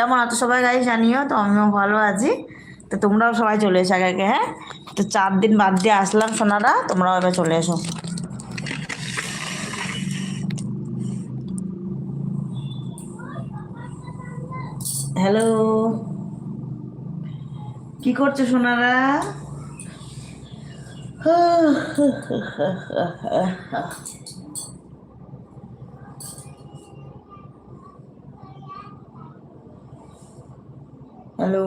কেমন আছো সবাই গাই জানিও? তো আমিও ভালো আছি। তো তোমরাও সবাই চলে এসো আগে আগে, হ্যাঁ? তো চার দিন বাদ দিয়ে আসলাম সোনারা তোমরাও এবার চলে এসো। হ্যালো কি করছ সোনারা হ্যালো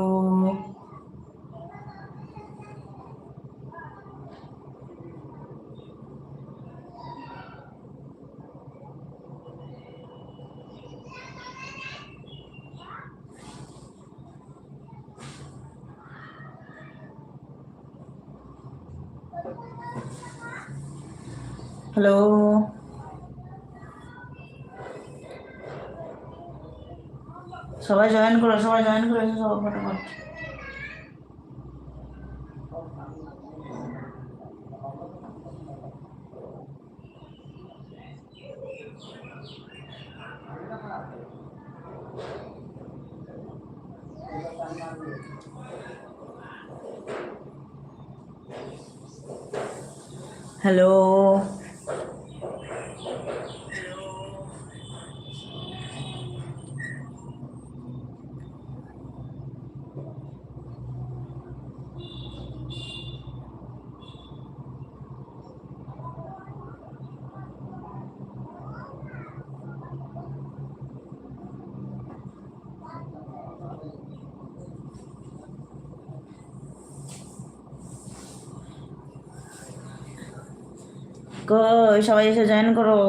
হ্যালো সবাই জয়েন করো সবাই জয়েন করো এসো সবাই ফটোফট। হ্যালো কই সবাই এসে জয়েন করো।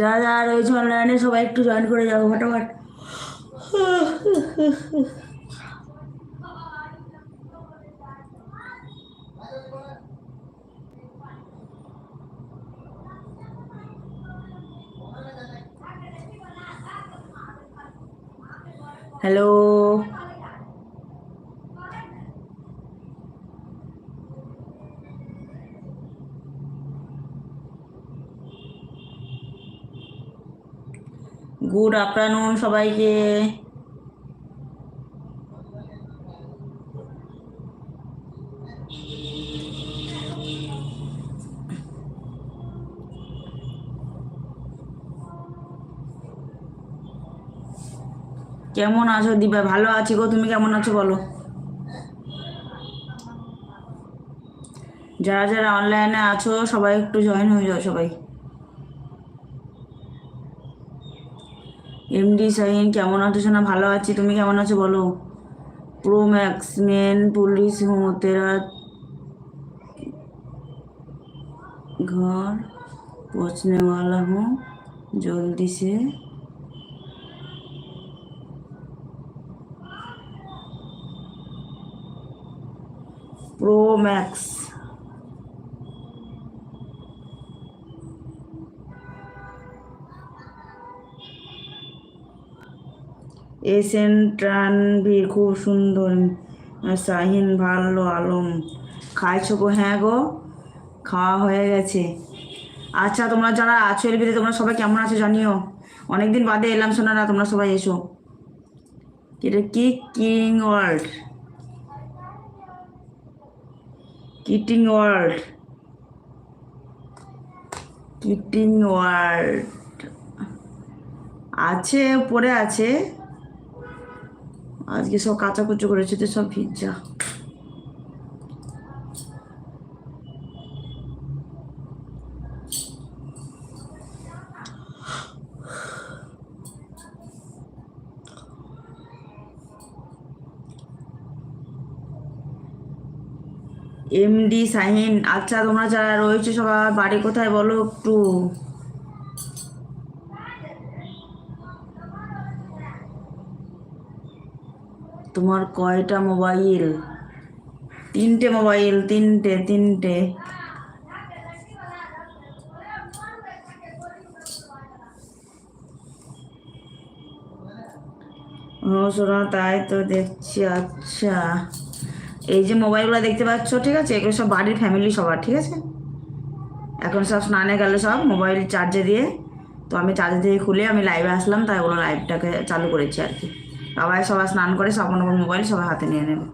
যা যা রয়েছে অনলাইনে সবাই একটু জয়েন করে যাব ফটাফট। হ্যালো গুড আফটারনুন সবাইকে। কেমন আছো দিবা? ভালো আছি গো, তুমি কেমন আছো বলো? যারা যারা অনলাইনে আছো, সবাই একটু জয়েন হয়ে যাও সবাই। এমডি সাইন কেমন আছো শোনা ভালো আছি তুমি কেমন আছো বলো प्रो मैक्स मेन पुलिस हूँ तेरा घर पहुँचने वाला हूँ जल्दी से प्रो मैक्स এসেন ট্রানভীর, খুব সুন্দর। শাহিন ভালো আলম। খাইছো গো হ্যাঁ গো, খাওয়া হয়ে গেছে। আচ্ছা তোমরা যারা আছো ভিতরে, তোমরা সবাই কেমন আছো জানিও? অনেকদিন বাদে এলাম শোনারা তোমরা সবাই এসো। এটা কি king world? Kidding world. Kidding world. আছে পড়ে আছে। আজকে সব কাচাকুচো করেছে, তো সব ভিজা। এমডি শাহিন আচ্ছা তোমরা যারা রয়েছে সবার বাড়ি কোথায় বলো একটু? তোমার কয়টা মোবাইল? তিনটে মোবাইল, তিনটে তিনটে। তাই তো দেখছি আচ্ছা। এই যে মোবাইলগুলো দেখতে পাচ্ছ, ঠিক আছে? এগুলো সব বাড়ির ফ্যামিলি সবার, ঠিক আছে? এখন সব স্নানে গেল সব, মোবাইল চার্জে দিয়ে। তো আমি চার্জে দিয়ে খুলে আমি লাইভে আসলাম, তাই ওগুলো লাইভটাকে চালু করেছি আর কি। সবাই সবাই স্নান করে সব নম্বর মোবাইল সবাই হাতে নিয়ে নেবে।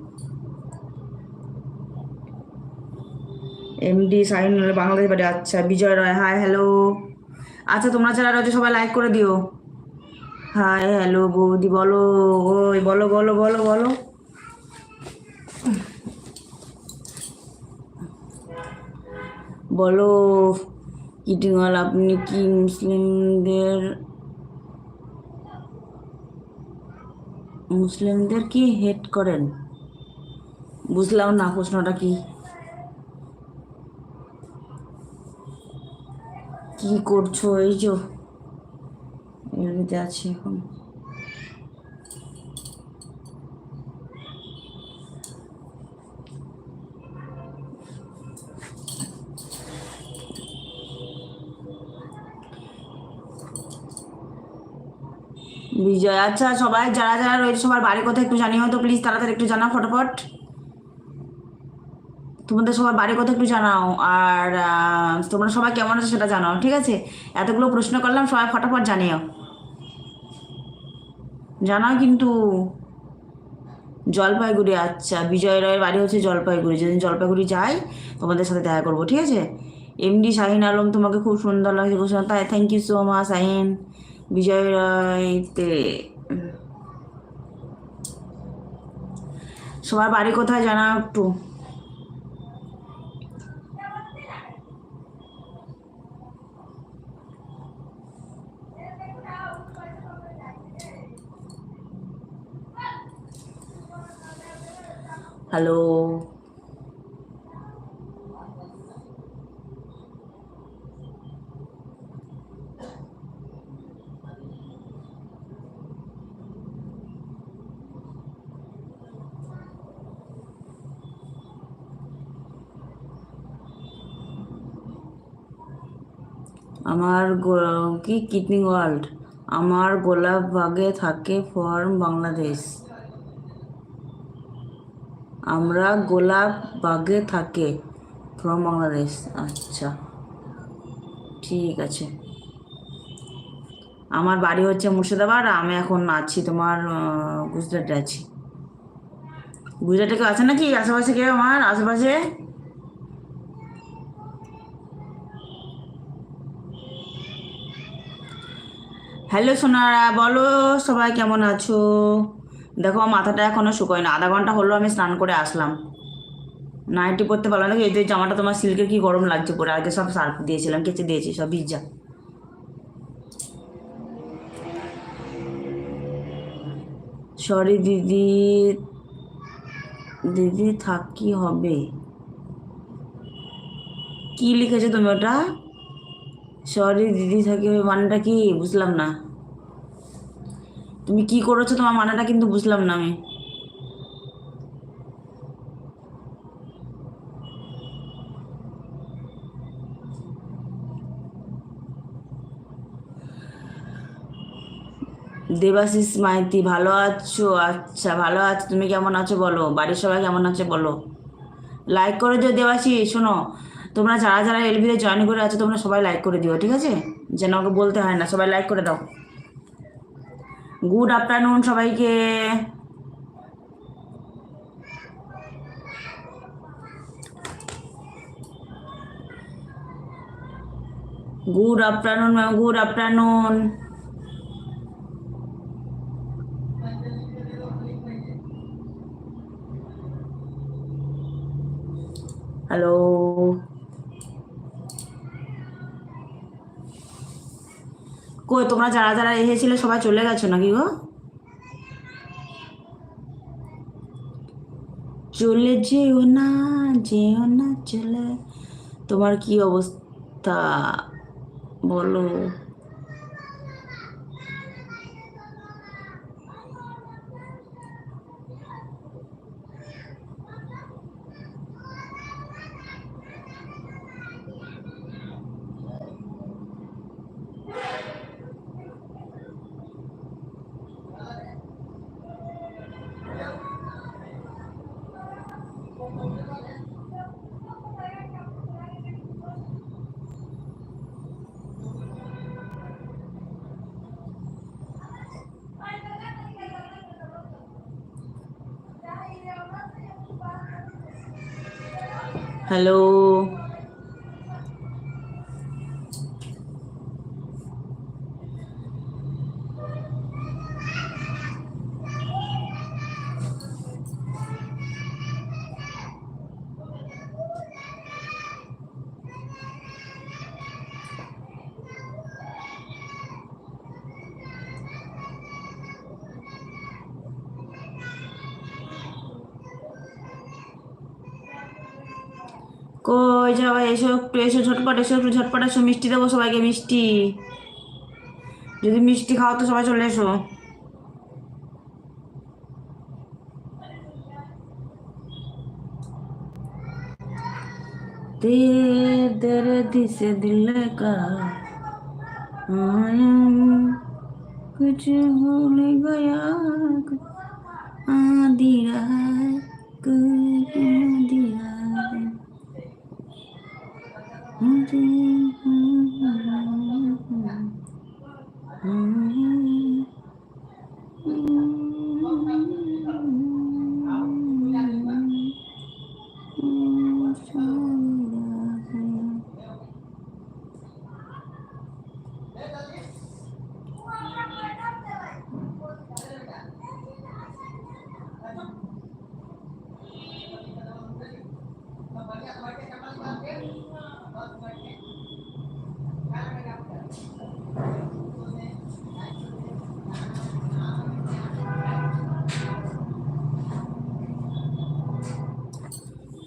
এমডি সাইন বাংলাদেশ বাড়ি আচ্ছা বিজয় রয় হাই হ্যালো আচ্ছা তোমরা যারা রয়েছে সবাই লাইক করে দিও। হাই হ্যালো বৌদি, বলো, ওই, বলো বলো বলো বলো। বলো ইটিঙ্গল আপনি কি মুসলিমদের মুসলিমদের কি হেট করেন? বুঝলাম না প্রশ্নটা কি। কি করছ? এই যে আছে আছি এখন। বিজয়। আচ্ছা সবাই, যারা যারা রয়েছে, সবার বাড়ি কোথায় একটু জানিও তো প্লিজ তাড়াতাড়ি একটু জানাও ফটাফট। তোমাদের সবার বাড়ির কথা একটু জানাও, আর তোমরা সবাই কেমন আছে সেটা জানাও, ঠিক আছে? এতগুলো প্রশ্ন করলাম, সবাই ফটাফট জানিও। জানাও কিন্তু। জলপাইগুড়ি আচ্ছা বিজয় রায়ের বাড়ি হচ্ছে জলপাইগুড়ি। যেদিন জলপাইগুড়ি যাই, তোমাদের সাথে দেখা করব, ঠিক আছে? এমডি শাহিন আলম তোমাকে খুব সুন্দর লাগছে তাই thank you so much Shahin. Bijoy রায়তে। সবার বাড়ি কোথায় জানা একটু? হ্যালো। আমার কি কিডনি ওয়ার্ল্ড? আমার গোলাপ বাগে থাকে ফর্ম বাংলাদেশ। আমরা গোলাপ বাগে থাকে ফ্রম বাংলাদেশ। আচ্ছা ঠিক আছে। আমার বাড়ি হচ্ছে মুর্শিদাবাদ, আমি এখন আছি তোমার গুজরাটে আছি। গুজরাটে কেউ আছে নাকি? আশেপাশে কেউ আমার? আশেপাশে? হ্যালো সোনারা, বলো সবাই কেমন আছো? দেখো মাথাটা এখনও শুকোয় না। আধা ঘণ্টা হলো আমি স্নান করে আসলাম। নাইটি পরতে পারলাম না, এই জামাটা তোমার সিল্কের কি গরম লাগছে পরে, আগে সব সার্ফ দিয়েছিলাম, কেচে দিয়েছি, সব ভিজা। সরি দিদি। দিদি, থাক, কি হবে? কি লিখেছো তুমি ওটা? সরি দিদি, থাকি মানেটা কি? বুঝলাম না। তুমি কি করেছ? তোমার মানেটা কিন্তু বুঝলাম না আমি। দেবাশিস, মাইতি, ভালো আছো? আচ্ছা ভালো আছো। তুমি কেমন আছো বলো? বাড়ির সবাই কেমন আছে বলো? লাইক করে দিও দেবাশিস, শোনো। তোমরা যারা যারা এলবিতে জয়েন করে আছো, তোমরা সবাই লাইক করে দিও, ঠিক আছে? যেন আমাকে বলতে হয় না, সবাই লাইক করে দাও। গুড আফটারনুন সবাইকে। Good afternoon ma'am good afternoon hello কই তোমরা যারা যারা এসেছিলে সবাই চলে গেছো নাকি গো? চলে যেও না যেও না, চলে। তোমার কি অবস্থা? বলো। হ্যালো কই সবাই এসো একটু এসো ঝটপট এসো একটু ঝটপট এসো মিষ্টি দেবো সবাইকে মিষ্টি যদি মিষ্টি খাও তো সবাই চলে এসো तेरे दर्द से दिल का आलम कुछ भूल गया आधी रात कुछ Thank you.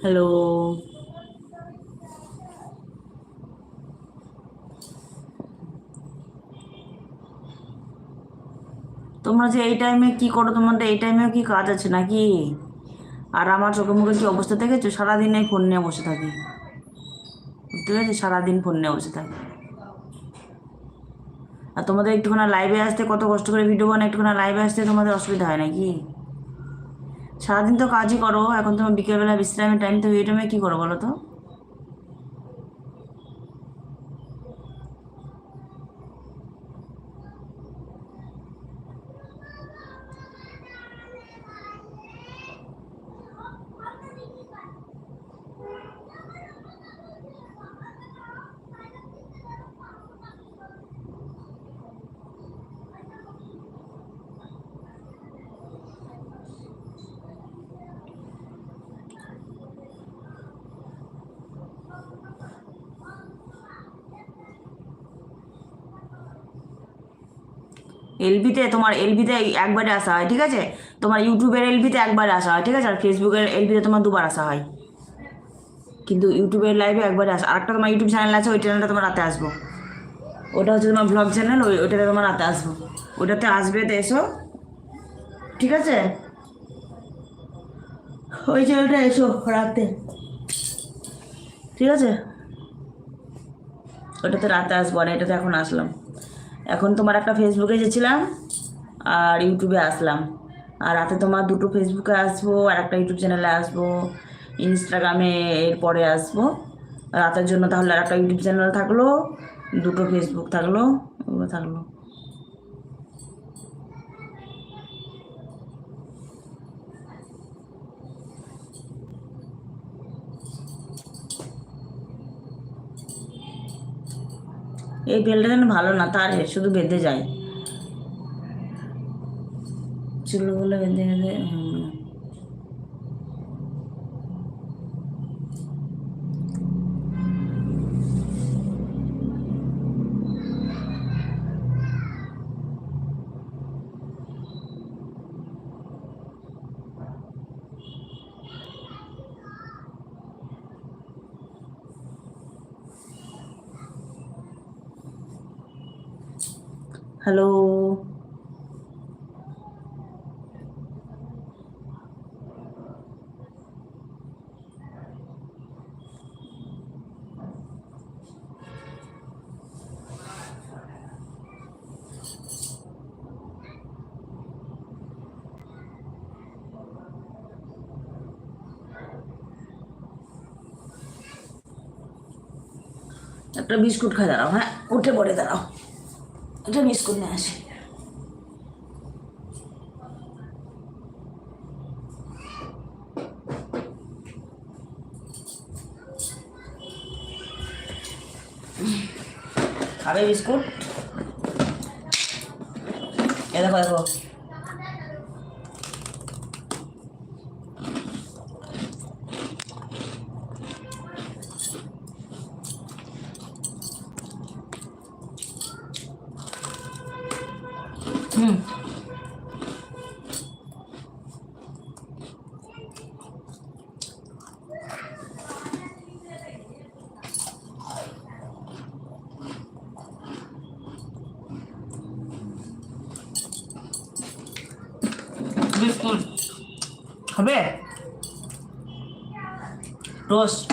হ্যালো। তোমরা যে এই টাইমে কি করো, তোমাদের এই টাইমেও কি কাজ আছে নাকি? আর আমার চোখে মুখে কি অবস্থা দেখেছ? সারাদিন এই ফোন নিয়ে বসে থাকি। বুঝতে পেরেছি? সারাদিন ফোন নিয়ে বসে থাকি। আর তোমাদের একটুখানি লাইভে আসতে কত কষ্ট করে ভিডিও বানায়, একটুখানি লাইভে আসতে তোমাদের অসুবিধা হয় নাকি? সারাদিন তো কাজই করো, এখন তোমার বিকেলবেলা বিশ্রামের টাইম তো এই টাইমে কী করো বলো তো? এলবিতে তোমার এলবিতে একবারে আসা হয়, ঠিক আছে? তোমার ইউটিউবের এলবিতে একবারে আসা হয়, ঠিক আছে? আর ফেসবুকের এলবিতে তোমার দুবার আসা হয়। কিন্তু ইউটিউবের লাইভে একবারে আসা, আরেকটা তোমার ইউটিউব চ্যানেল আছে, ওই চ্যানেলটা তোমার রাতে আসব। ওটা হচ্ছে তোমার ব্লগ চ্যানেল ওই ওইটাতে তোমার রাতে আসব। ওটাতে আসবে তো এসো, ঠিক আছে? ওই চ্যানেলটা এসো রাতে, ঠিক আছে? ওটাতে রাতে আসব, আর এটাতে এখন আসলাম। এখন তোমার একটা ফেসবুকে গেছিলাম আর ইউটিউবে আসলাম। আর রাতে তোমার দুটো ফেসবুকে আসব আর একটা ইউটিউব চ্যানেলে আসব ইনস্টাগ্রামে এরপরে আসব। রাতের জন্য তাহলে আর একটা ইউটিউব চ্যানেল থাকল, দুটো ফেসবুক থাকল, ওগুলো থাকল। এই বেলটা যেন ভালো না তার শুধু বেঁধে যায়। চুলগুলো বেঁধে বেঁধে একটা বিস্কুট খাই, দাঁড়াও হ্যাঁ? উঠে পড়ে, দাঁড়াও। একটা বিস্কুট নিয়ে আসি। খাবে বিস্কুট? এ দেখো দেখো। বিস্কুট হবে টোস্ট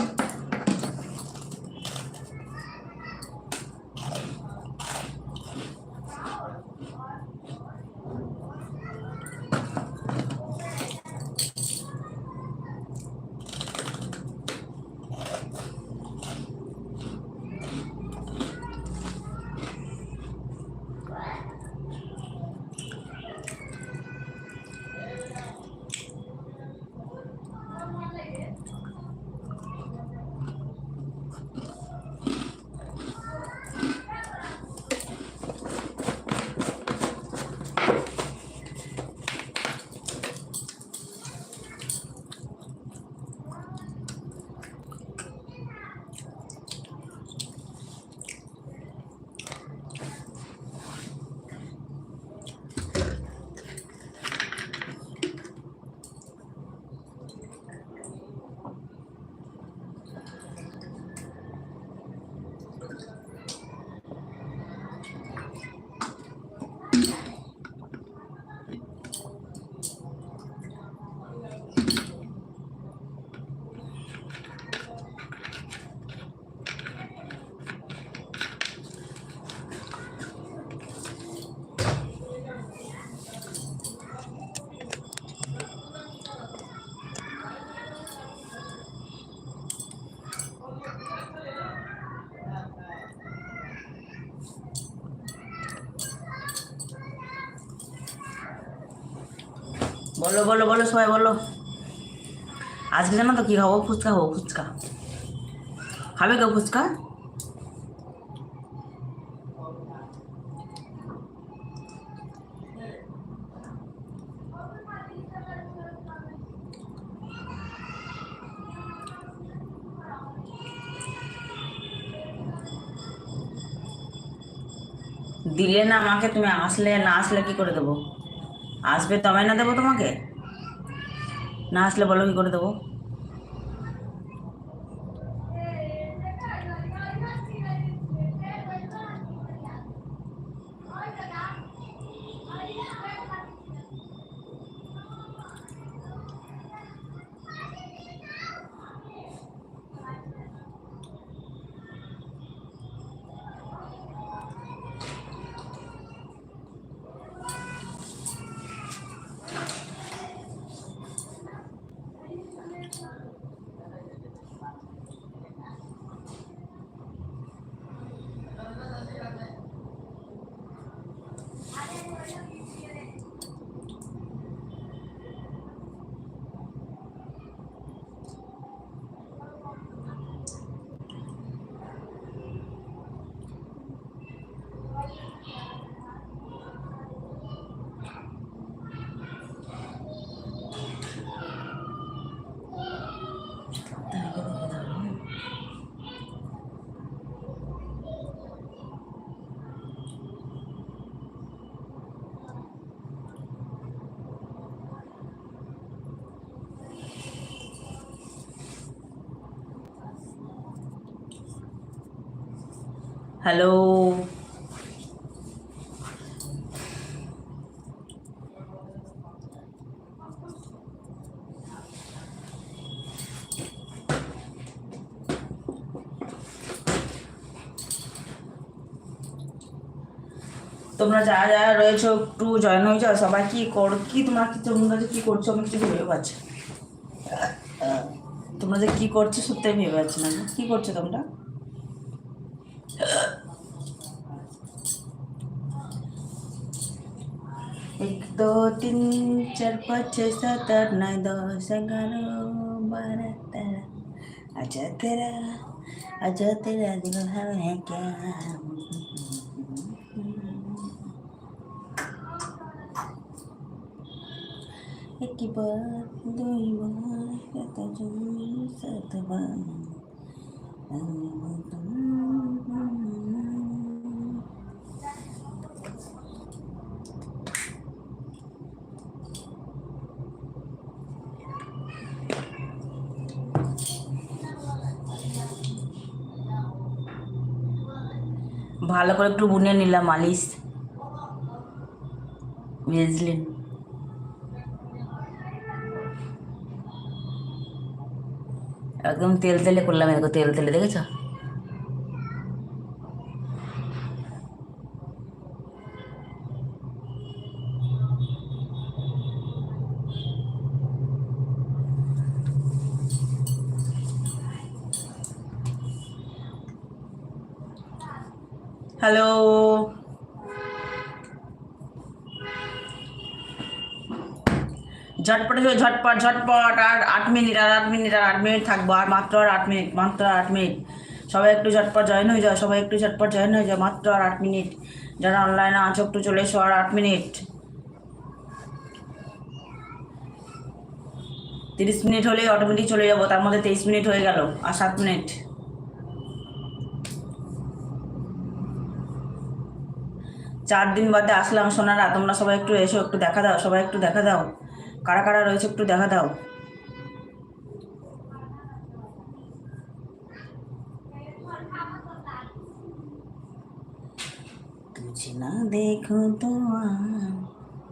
বলো বলো বলো সবাই, বলো। আজকে জানো তো কী খাব? ফুচকা খাব, ফুচকা। খাবে কেউ ফুচকা? দিলে না আমাকে, তুমি আসলে না আসলে কি করে দেবো? আসবে তবে না দেবো তোমাকে? না আসলে বলো কি করে দেবো? হ্যালো তোমরা যারা যারা রয়েছো, একটু জয়েন হয়ে যাও। সবাই কি কর, কি তোমরা কি তোমরা যে কি করছ, আমি কিছু ভেবে পাচ্ছি না। তোমরা যে কি করছ, সত্যি আমি ভেবে পাচ্ছি না। কি করছ তোমরা? एक, दो, तीन, चार, पाँच, छः, सात, आठ, नौ, दस, ग्यारह, बारह, तेरह। अच्छा तेरा अच्छा तेरा दिल भर है क्या? एक बार, दो बार, सात जन सात बार ভালো করে একটু বুনে নিলাম মালিশ ভেজলিন একদম তেল তেলে করলাম, এরকম তেল তেলে, দেখেছ? হ্যালো ঝটপট হয়ে ঝটপট ঝটপট। আর আট মিনিট, আর আট মিনিট, আর আট মিনিট থাকব। আর মাত্র আর আট মিনিট, মাত্র আর আট মিনিট। সবাই একটু ঝটপট জয়েন হয়ে যাও, সবাই একটু ঝটপট জয়েন হয়ে যাও, মাত্র আর আট মিনিট। যারা অনলাইনে আছো, একটু চলে এসো, আর আট মিনিট। তিরিশ মিনিট হলেই অটোমেটিক চলে যাব, তার মধ্যে তেইশ মিনিট হয়ে গেল, আর সাত মিনিট। চার দিন বাদে আসলাম সোনারা তোমরা সবাই একটু এসো একটু দেখা দাও সবাই একটু দেখা দাও কারা কারা রয়েছে একটু দেখা দাও तुझे ना देखो तो आ,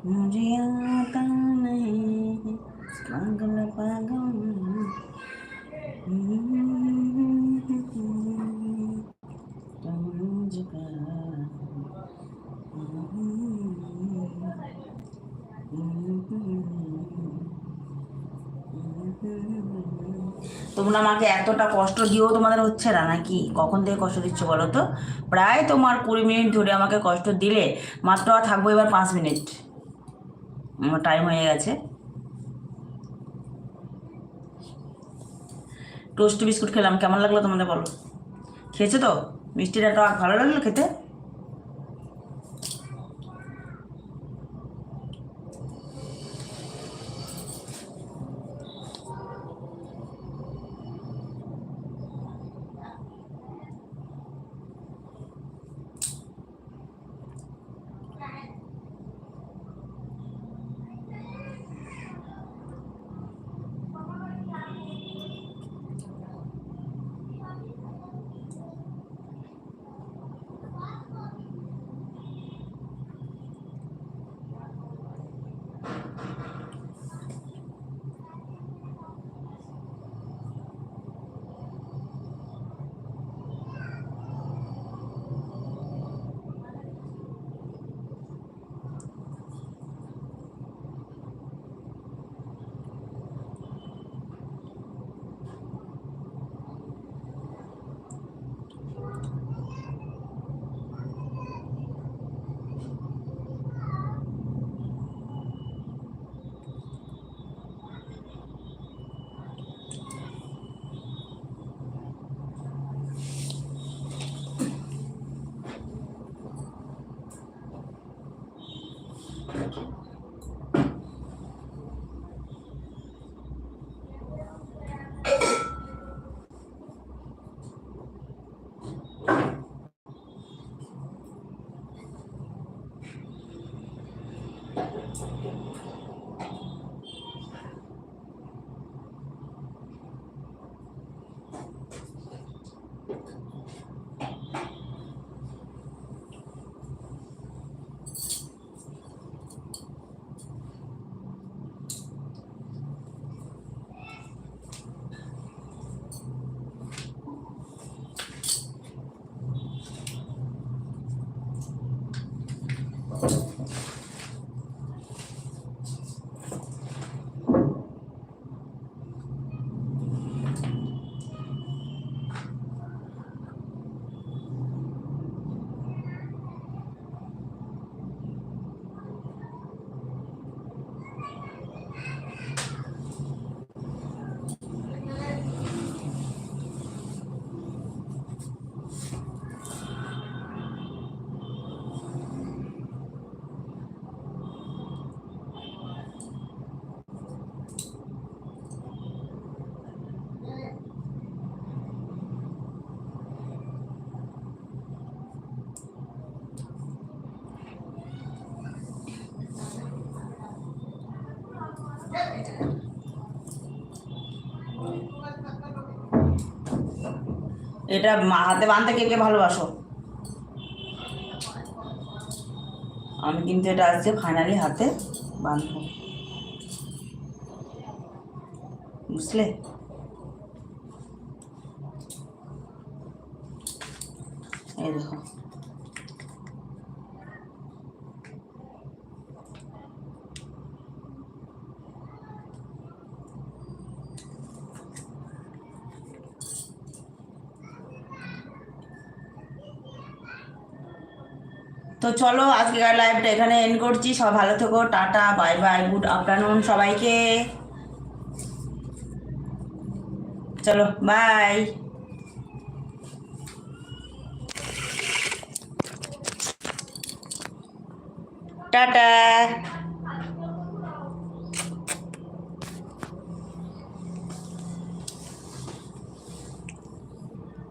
मुझे आता नहीं पागल पागल তোমরা আমাকে এতটা কষ্ট দিয়েও তোমাদের হচ্ছে না নাকি? কখন থেকে কষ্ট দিচ্ছ বলো তো? প্রায় তোমার কুড়ি মিনিট ধরে আমাকে কষ্ট দিলে মাত্র আর থাকব এবার পাঁচ মিনিট। আমার টাইম হয়ে গেছে। টোস্ট বিস্কুট খেলাম। কেমন লাগল তোমাদের বলো? খেয়েছো তো? মিষ্টিটা ভালো লাগল খেতে? এটা হাতে বাঁধতে কে কে ভালোবাসো? আমি কিন্তু এটা আজকে ফাইনালি হাতে বাঁধবো বুঝলে? এই দেখো। চলো, আজকের লাইভটা এখানে এন্ড করছি। সব ভালো থেকো, tata bye bye good afternoon সবাইকে। চলো বাই